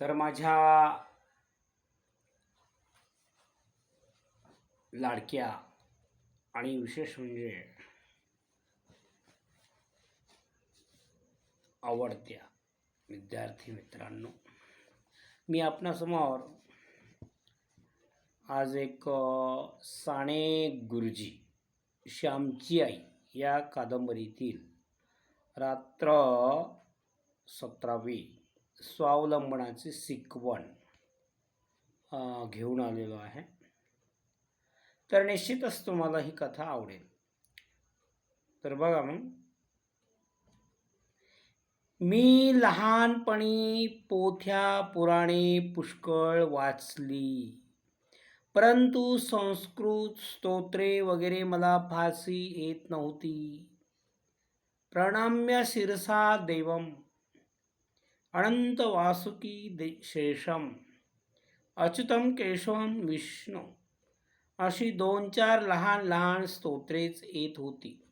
तर माझ्या लाडक्या आणि विशेष म्हणजे आवडत्या विद्यार्थी मित्रांनो मी आपणासमोर आज एक साने गुरुजी श्यामची आई या कादंबरीतील रात्र सतरावी स्वावलंबनाची शिकवण घेऊन आलेलो आहे. तर निश्चितच तुम्हाला ही कथा आवडेल. तर बघा मग. मी लहानपणी पोथ्या पुराणे पुष्कळ वाचली. परंतु संस्कृत स्तोत्रे वगैरे मला फारशी येत नव्हती. प्रणम्य शिरसा देवम. अनंत वासुकी दे शेषम। अच्युतम केशवम विष्णू। अशी दोन चार लहान लहान स्तोत्रेच येत होती।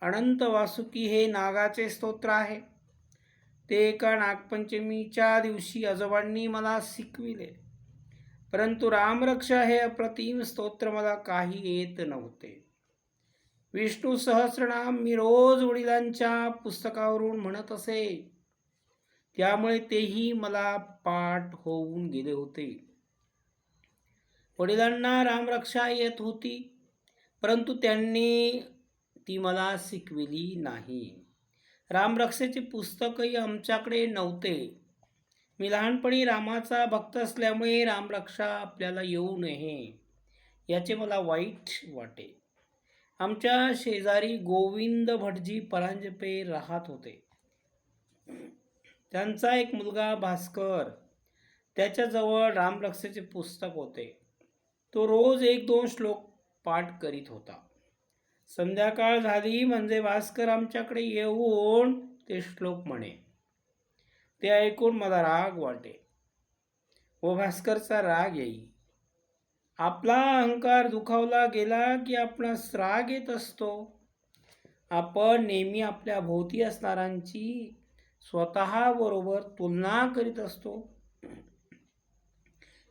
अनंत वासुकी हे नागाचे स्तोत्र आहे। ते एका नागपंचमीच्या दिवशी आजोबांनी मला शिकविले। परंतु रामरक्षा हे अप्रतिम स्तोत्र मला काही येत नव्हते। विष्णू सहस्रनाम मी रोज वडिलांच्या पुस्तकावरून म्हणत असे त्यामुळे तेही मला पाठ होऊन गेले होते. वडिलांना रामरक्षा येत होती परंतु त्यांनी ती मला शिकविली नाही. रामरक्षेचे पुस्तकही आमच्याकडे नव्हते. मी लहानपणी रामाचा भक्त असल्यामुळे रामरक्षा आपल्याला येऊ नये याचे मला वाईट वाटे. आमच्या शेजारी गोविंद भटजी परांजपे राहत होते. त्यांचा एक मुलगा भास्कर. त्याच्याजवळ रामरक्षेचे पुस्तक होते. तो रोज एक दोन श्लोक पाठ करीत होता. संध्याकाळ झाली म्हणजे भास्कर आमच्याकडे येऊन ते श्लोक म्हणे. ते ऐकून मला राग वाटे. व भास्करचा राग येई. आपला अहंकार दुखावला गेला की आपणास राग येत असतो. आपण नेहमी आपल्या भोवती असणाऱ्यांची स्वतःबरोबर तुलना करीत असतो.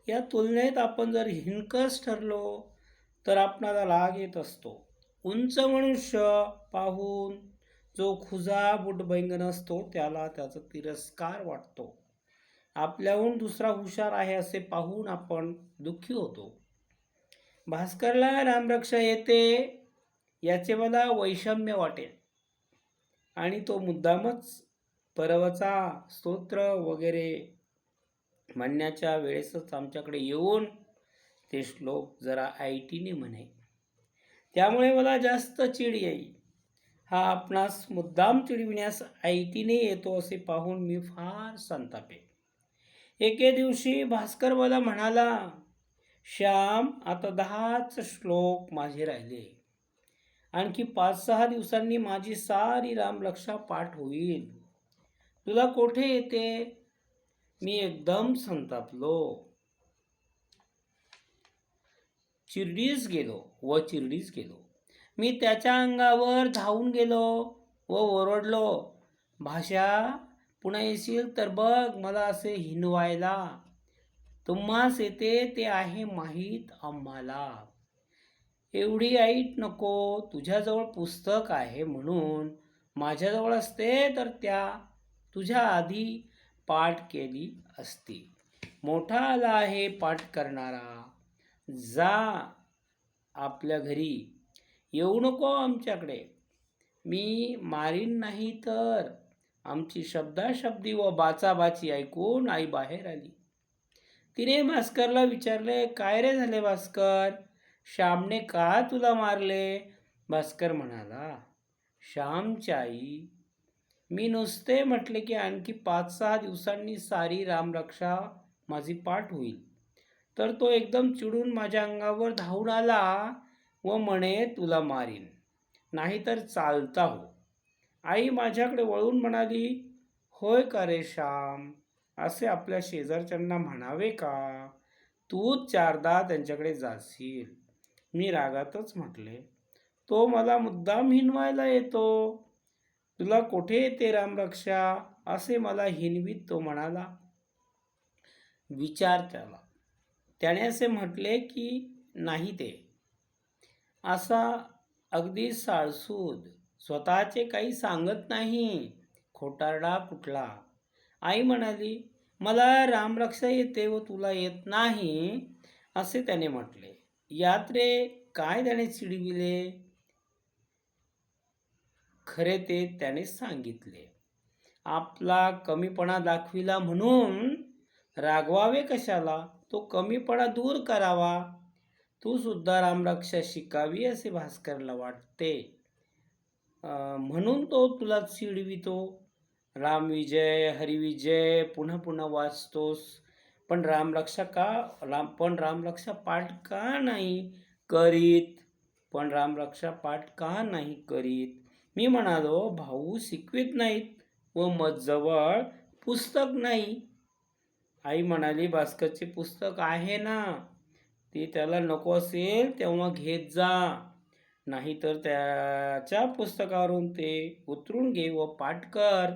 या तुलनेत आपण जर हिणकस ठरलो तर आपणाला राग येत असतो. उंच मनुष्य पाहून जो खुजा बुटबैंगण असतो त्याला त्याचा तिरस्कार वाटतो. आपल्याहून दुसरा हुशार आहे असे पाहून आपण दुःखी होतो. भास्करला रामरक्षा येते याचे मला वैषम्य वाटेल. आणि तो मुद्दामच परवचा स्तोत्र वगैरे म्हणण्याच्या वेळेसच आमच्याकडे येऊन ते श्लोक जरा आयटीने म्हणे. त्यामुळे मला जास्त चिड येई हा आपणास मुद्दाम चिडविण्यास आयटीने येतो असे पाहून मी फार संतापे. एके दिवशी भास्कर मला म्हणाला श्याम आता दहाच श्लोक माझे राहिले. आणखी पाच सहा दिवसांनी माझी सारी रामलक्षा पाठ होईल. तुला कोठे येते? मी एकदम संतापलो. चिरडीस गेलो व चिरडीस गेलो. मी त्याच्या अंगावर धावून गेलो व ओरडलो भाषा पुन्हा येशील तर बघ मला असे हिनवायला. तुम्हास येते ते आहे माहीत आम्हाला. एवढी ऐट नको तुझ्याजवळ पुस्तक आहे म्हणून. माझ्याजवळ असते तर त्या तुझ्या आधी पाठ केली असती. मोठा आला आहे पाठ करणारा. जा आपल्या घरी. येऊ नको आमच्याकडे. मी मारीन नाही तर. आमची शब्दाशब्दी व बाचाबाची ऐकून आई बाहेर आली. तिने भास्करला विचारले काय रे झाले भास्कर? श्यामने का तुला मारले? भास्कर म्हणाला श्यामची आई मी नुसते म्हटले की आणखी पाच सहा दिवसांनी सारी रामरक्षा माझी पाठ होईल. तर तो एकदम चिडून माझ्या अंगावर धावून आला व म्हणे तुला मारीन. नाहीतर चालता हो. आई माझ्याकडे वळून म्हणाली होय का रे श्याम? असे आपल्या शेजारच्यांना म्हणावे का? तूच चारदा त्यांच्याकडे जाशील. मी रागातच म्हटले तो मला मुद्दाम हिनवायला येतो. तुला कोठे येते रामरक्षा? असे मला हिनवीत तो म्हणाला. विचार त्याला. त्याने असे म्हटले की नाही ते. असा अगदी साळसूद स्वतःचे काही सांगत नाही. खोटारडा कुठला? आई म्हणाली मला रामरक्षा येते व तुला येत नाही. असे त्याने म्हटले. यात रे काय त्याने चिडविले? खरे ते त्याने सांगितले. आपला कमीपणा दाखविला म्हणून रागवावे कशाला? तो कमीपणा दूर करावा. तू सुद्धा रामरक्षा शिकावी असे भास्करला वाटते. म्हणून तो तुला चिडवितो. रामविजय हरिविजय पुन्हा पुन्हा वाचतोस. पण रामरक्षा का? राम पण रामरक्षा पाठ का नाही करीत? पण रामरक्षा पाठ का नाही करीत? मी म्हणालो भाऊ शिकवित नाहीत व मजवळ पुस्तक नाही. आई म्हणाली भास्करचे पुस्तक आहे ना ते त्याला नको असेल तेव्हा घेत जा. नाहीतर त्याच्या पुस्तकावरून ते उतरून घे व पाठ कर.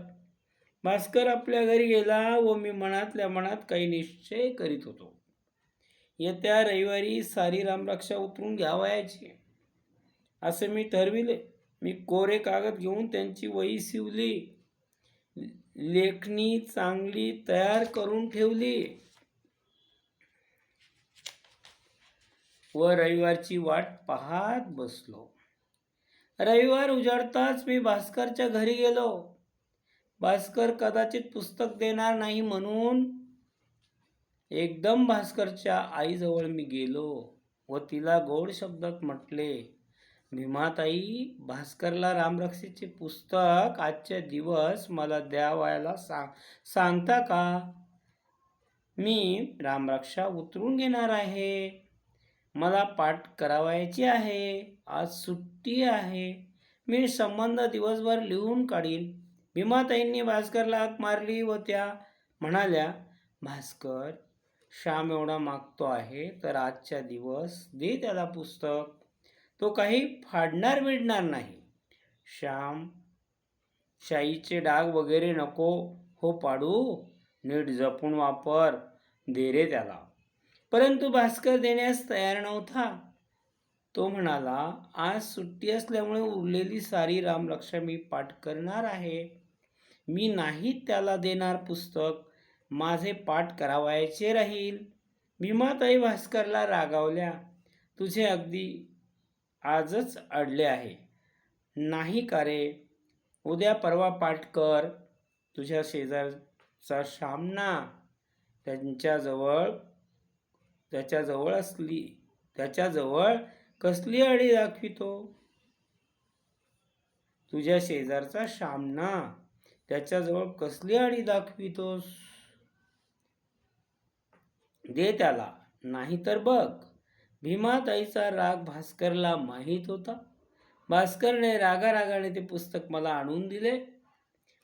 भास्कर आपल्या घरी गेला व मी मनातल्या मनात काही निश्चय करीत होतो. येत्या रविवारी सारी रामरक्षा उतरून घ्यावयाची असे मी ठरविले. मी कोरे कागद घेऊन त्यांची वही शिवली. लेखणी चांगली तयार करून ठेवली. व रविवारची वाट पाहत बसलो. रविवार उजाडताच मी भास्करच्या घरी गेलो. भास्कर कदाचित पुस्तक देणार नाही म्हणून एकदम भास्करच्या आईजवळ मी गेलो व तिला गोड शब्दात म्हटले भीमाताई भास्करला रामरक्षेचे पुस्तक आजच्या दिवस मला द्यावायला सांग सांगता का? मी रामरक्षा उतरून घेणार आहे. मला पाठ करावायची आहे. आज सुट्टी आहे. मी संबंध दिवसभर लिहून काढीन. भीमाताईंनी भास्करला हाक मारली व त्या म्हणाल्या भास्कर श्याम एवढा मागतो आहे तर आजच्या दिवस दे त्याला पुस्तक. तो काही फाडणार बिडणार नाही. श्याम शाईचे डाग वगैरे नको हो पाडू. नीट जपून वापर. दे रे त्याला. परंतु भास्कर देण्यास तयार नव्हता. तो म्हणाला आज सुट्टी असल्यामुळे उरलेली सारी रामरक्षा मी पाठ करणार आहे. मी नाही त्याला देणार पुस्तक. माझे पाठ करावायचे राहील. भीमाताई भास्करला रागावल्या. तुझे अगदी आजच अडले आहे. नाही का रे? उद्या परवा पाठ कर. तुझ्या शेजारचा सामना त्यांच्याजवळ त्याच्याजवळ असली त्याच्याजवळ कसली अडी दाखवितो? तुझ्या शेजारचा सामना त्याच्याजवळ कसली अडी दाखवितोस? दे त्याला नाही तर बघ. भीमाताईचा राग भास्करला माहीत होता. भास्करने रागारागाने ते पुस्तक मला आणून दिले.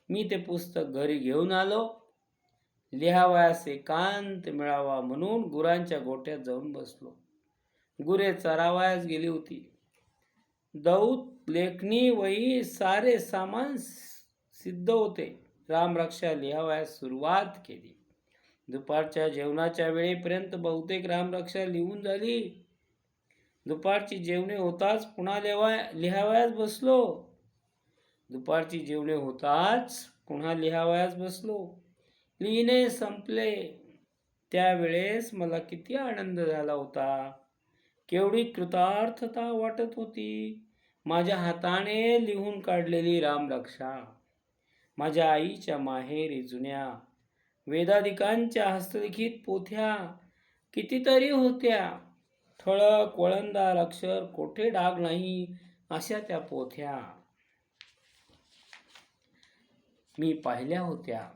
मी ते पुस्तक घरी घेऊन आलो. लिहावयास एकांत मिळावा म्हणून गुरांच्या गोट्यात जाऊन बसलो. गुरे चरावयास गेली होती. दौत लेखणी वही सारे सामान सिद्ध होते. रामरक्षा लिहावयास सुरुवात केली. दुपारच्या जेवणाच्या वेळेपर्यंत बहुतेक रामरक्षा लिहून झाली. दुपारची जेवणे होताच पुन्हा लिहावा लिहावयास बसलो. दुपारची जेवणे होताच पुन्हा लिहावयास बसलो. लिहिणे संपले. त्यावेळेस मला किती आनंद झाला होता. केवढी कृतार्थता वाटत होती. माझ्या हाताने लिहून काढलेली रामरक्षा. माझ्या आईच्या माहेरी जुन्या वेदाधिकांच्या हस्तलिखित पोथ्या कितीतरी होत्या. ठळक वळणदार अक्षर कोठे डाग नाही अशा त्या पोथ्या. मी पाहिल्या होत्या.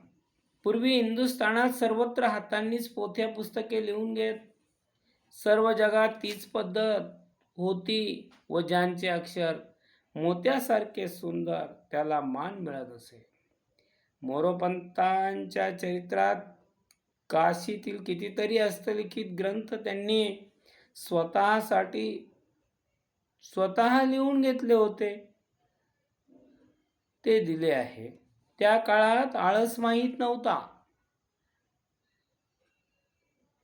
पूर्वी हिंदुस्थानात सर्वत्र हातांनीच पोथ्या पुस्तके लिहून घेत. सर्व जगात तीच पद्धत होती व ज्यांचे अक्षर मोत्यासारखे सुंदर त्याला मान मिळत असे. मोरोपंतांच्या चरित्रात काशीतील कितीतरी हस्तलिखित ग्रंथ त्यांनी स्वतःसाठी स्वतः लिहून घेतले होते. ते दिले आहे. त्या काळात आळस माहीत नव्हता.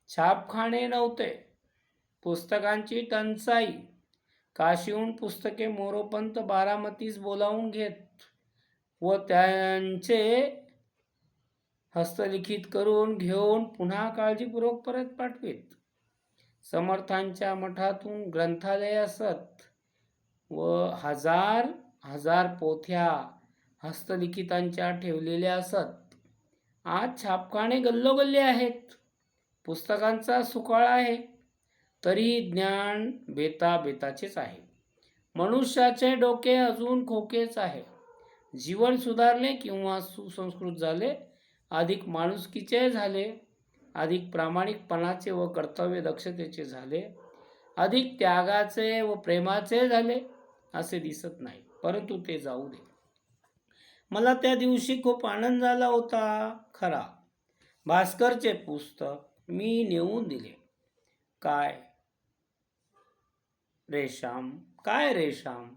छापखाने नव्हते. पुस्तकांची टंचाई. काशीहून पुस्तके मोरोपंत बारामतीस बोलावून घेत. व त्यांचे हस्तलिखित करून घेऊन पुन्हा काळजीपूर्वक परत पाठवित. समर्थांच्या मठातून ग्रंथालय असत व हजार हजार पोथ्या हस्तलिखितांच्या ठेवलेल्या असत. आज छापखाने गल्लोगल्ले आहेत. पुस्तकांचा सुकाळ आहे. तरी ज्ञान बेता बेताचेच आहे. मनुष्याचे डोके अजून खोकेच आहे. जीवन सुधारले किंवा सुसंस्कृत झाले अधिक माणुसकीचे झाले अधिक प्रामाणिकपणाचे व कर्तव्य दक्षतेचे झाले अधिक त्यागाचे व प्रेमाचे झाले असे दिसत नाही परंतु ते जाऊ दे. मला त्या दिवशी खूप आनंद झाला होता. खरा. भास्करचे पुस्तक मी नेऊन दिले. काय? रेशाम. काय रेशाम?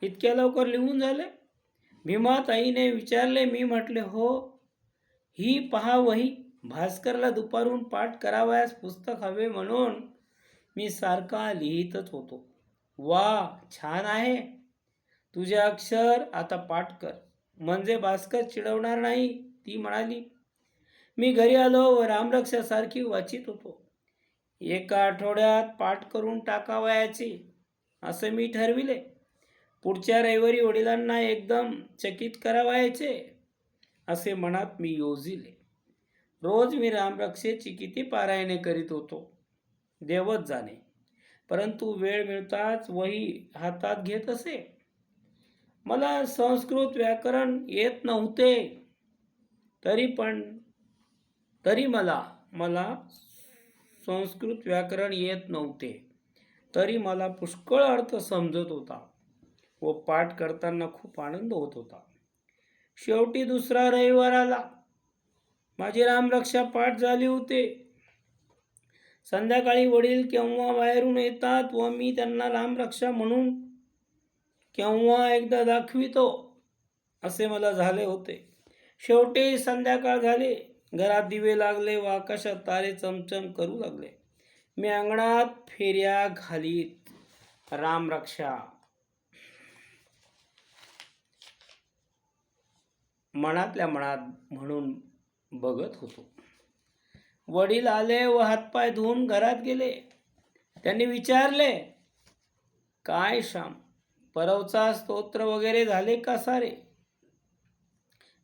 इतक्या लवकर लिहून झाले? भीमाताईने विचारले मी म्हटले हो. ही पहा वही भास्करला दुपारून पाठ करावयास पुस्तक हवे म्हणून मी सारखा लिहितच होतो. वा छान आहे. तुझे अक्षर आता पाठ कर. म्हणजे भास्कर चिडवणार नाही? ती म्हणाली. मी घरी आलो व रामरक्षासारखी वाचित होतो. एका आठवड्यात पाठ करून टाकावयाची असे मी ठरविले. पुढच्या रविवारी वडिलांना एकदम चकित करावायचे असे मनात मी योजिले. रोज मी रामरक्षेची किती पारायणे करीत होतो देवत जाणे. परंतु वेळ मिळताच वही हातात घेत असे. मला संस्कृत व्याकरण येत नव्हते तरी पण तरी मला मला संस्कृत व्याकरण येत नव्हते तरी मला पुष्कळ अर्थ समजत होता. व पाठ करताना खूप आनंद होत होता. शेवटी दुसरा रविवार आला. माझी रामरक्षा पाठ झाली होते. संध्याकाळी वडील केव्हा बाहेरून येतात व मी त्यांना रामरक्षा म्हणून केव्हा एकदा दाखवितो असे मला झाले होते. शेवटी संध्याकाळ झाले. घरात दिवे लागले व आकाशात तारे चमचम करू लागले. मी अंगणात फेऱ्या घालीत. रामरक्षा मनातल्या मनात म्हणून बघत होतो. वडील आले व हातपाय धुवून घरात गेले. त्यांनी विचारले काय श्याम परवचा स्तोत्र वगैरे झाले का सारे?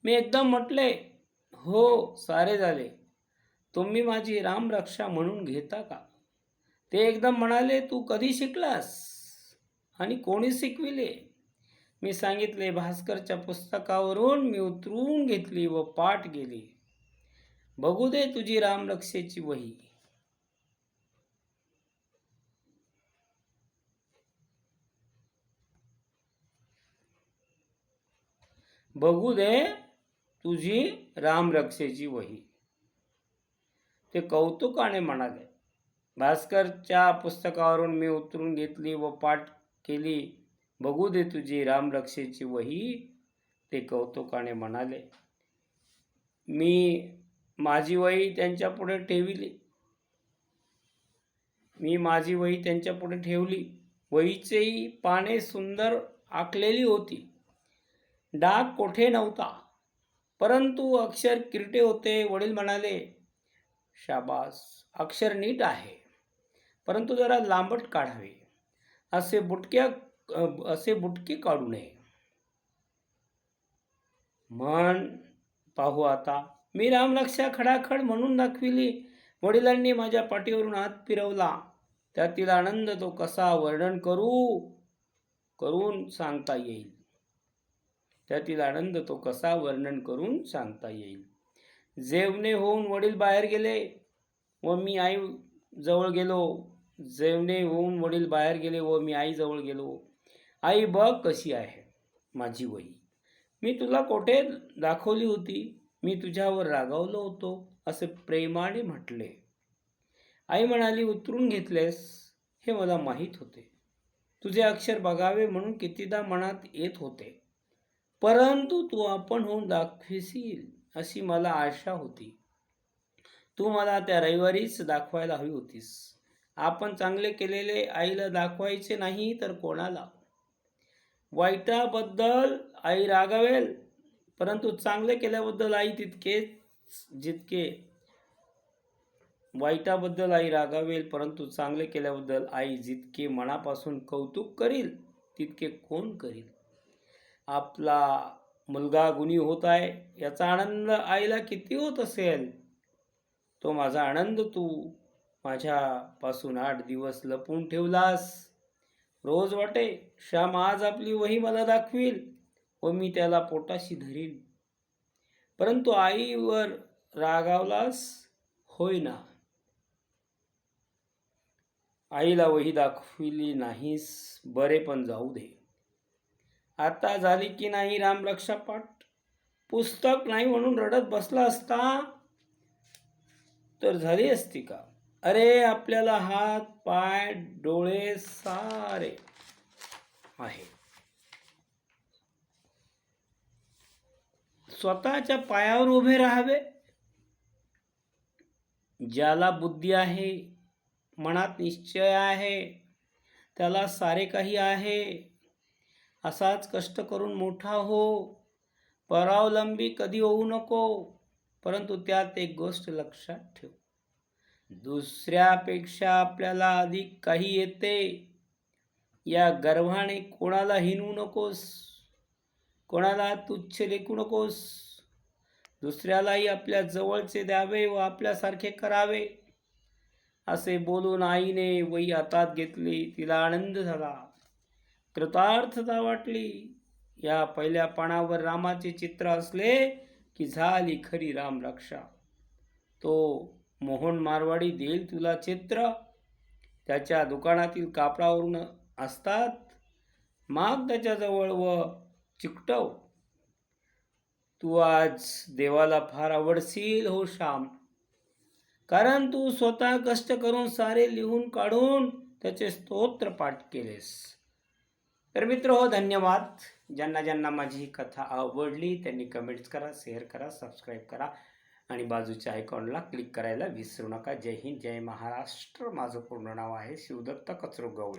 मी एकदम म्हटले हो सारे झाले. तुम्ही माझी रामरक्षा म्हणून घेता का? ते एकदम म्हणाले तू कधी शिकलास? आणि कोणी शिकविले? मी सांगितले भास्करच्या पुस्तकावरून मी उतरून घेतली व पाठ गेली. बघू दे तुझी रामरक्षेची वही. बघू दे तुझी रामरक्षेची वही. ते कौतुकाने म्हणाले भास्करच्या पुस्तकावरून मी उतरून घेतली व पाठ केली. बघू दे तुझी रामरक्षेची वही. ते कौतुकाने म्हणाले मी माझी वही त्यांच्या पुढे ठेविली. मी माझी वही त्यांच्या पुढे ठेवली. वहीचेही पाने सुंदर आखलेली होती. डाग कोठे नव्हता. परंतु अक्षर किरटे होते. वडील म्हणाले शाबास अक्षर नीट आहे. परंतु जरा लांबट काढावे. असे बुटक्या असे बुटके काढू नये. म्हण पाहू आता. मी रामलक्षा खडाखड म्हणून दाखविली. वडिलांनी माझ्या पाठीवरून हात फिरवला. त्यातील आनंद तो कसा वर्णन करू? करून सांगता येईल. त्यातील आनंद तो कसा वर्णन करून सांगता येईल? जेवणे होऊन वडील बाहेर गेले व मी आई जवळ गेलो. जेवणे होऊन वडील बाहेर गेले व मी आईजवळ गेलो. आई बघ कशी आहे माझी वही. मी तुला कोठे दाखवली होती? मी तुझ्यावर रागावलो होतो असे प्रेमाने म्हटले. आई म्हणाली उतरून घेतलेस? हे मला माहीत होते. तुझे अक्षर बघावे म्हणून कितीदा मनात येत होते. परंतु तू आपण होऊन दाखविशील अशी मला आशा होती. तू मला त्या रविवारीच दाखवायला हवी होतीस. आपण चांगले केलेले आईला दाखवायचे नाही तर कोणाला? वाईटाबद्दल आई रागावेल परंतु चांगले केल्याबद्दल आई तितकेच जितके वाईटाबद्दल आई रागावेल परंतु चांगले केल्याबद्दल आई जितके मनापासून कौतुक करील तितके कोण करील? आपला मुलगा गुणी होत आहे याचा आनंद आईला किती होत असेल? तो माझा आनंद तू माझ्यापासून आठ दिवस लपून ठेवलास. रोज वाटे श्याम आज आपली वही मला दाखवील. व मी त्याला पोटाशी धरीन. परंतु आईवर रागावलास? होईना. आईला वही दाखविली नाहीस बरे पण जाऊ दे. आता झाली की नाही रामरक्षा पाठ पुस्तक नाही म्हणून रडत बसला असता? तर झाली असती का? अरे आपल्याला हात पाय डोळे सारे आहे. स्वतःच्या पायावर उभे राहावे. ज्याला बुद्धी आहे मनात निश्चय आहे त्याला सारे काही आहे. असाच कष्ट करून मोठा हो. परावलंबी कधी होऊ नको परंतु त्यात एक गोष्ट लक्षात ठेव. दुसऱ्यापेक्षा आपल्याला अधिक काही येते? या गर्वाने कोणाला हिनवू नकोस? कोणाला तुच्छ लेखू नकोस? दुसऱ्यालाही आपल्या जवळचे द्यावे व आपल्यासारखे करावे. असे बोलून आईने वही हातात घेतली. तिला आनंद झाला. कृतार्थता वाटली. या पहिल्या पानावर रामाचे चित्र असले की झाली खरी राम रक्षा तो मोहन मारवाडी देईल तुला चित्र. त्याच्या दुकानातील कापडावरून असतात. माग त्याच्याजवळ व चिकटव. तू आज देवाला फार आवडशील हो श्याम. कारण तू स्वतः कष्ट करून सारे लिहून काढून त्याचे स्तोत्र पाठ केलेस. तर मित्र हो धन्यवाद. ज्यांना ज्यांना माझी ही कथा आवडली त्यांनी कमेंट्स करा शेअर करा सबस्क्राईब करा. आणि बाजूच्या आयकॉनला क्लिक करायला विसरू नका. जय हिंद जय महाराष्ट्र. माझं पूर्ण नाव आहे शिवदत्त कचरो गवळी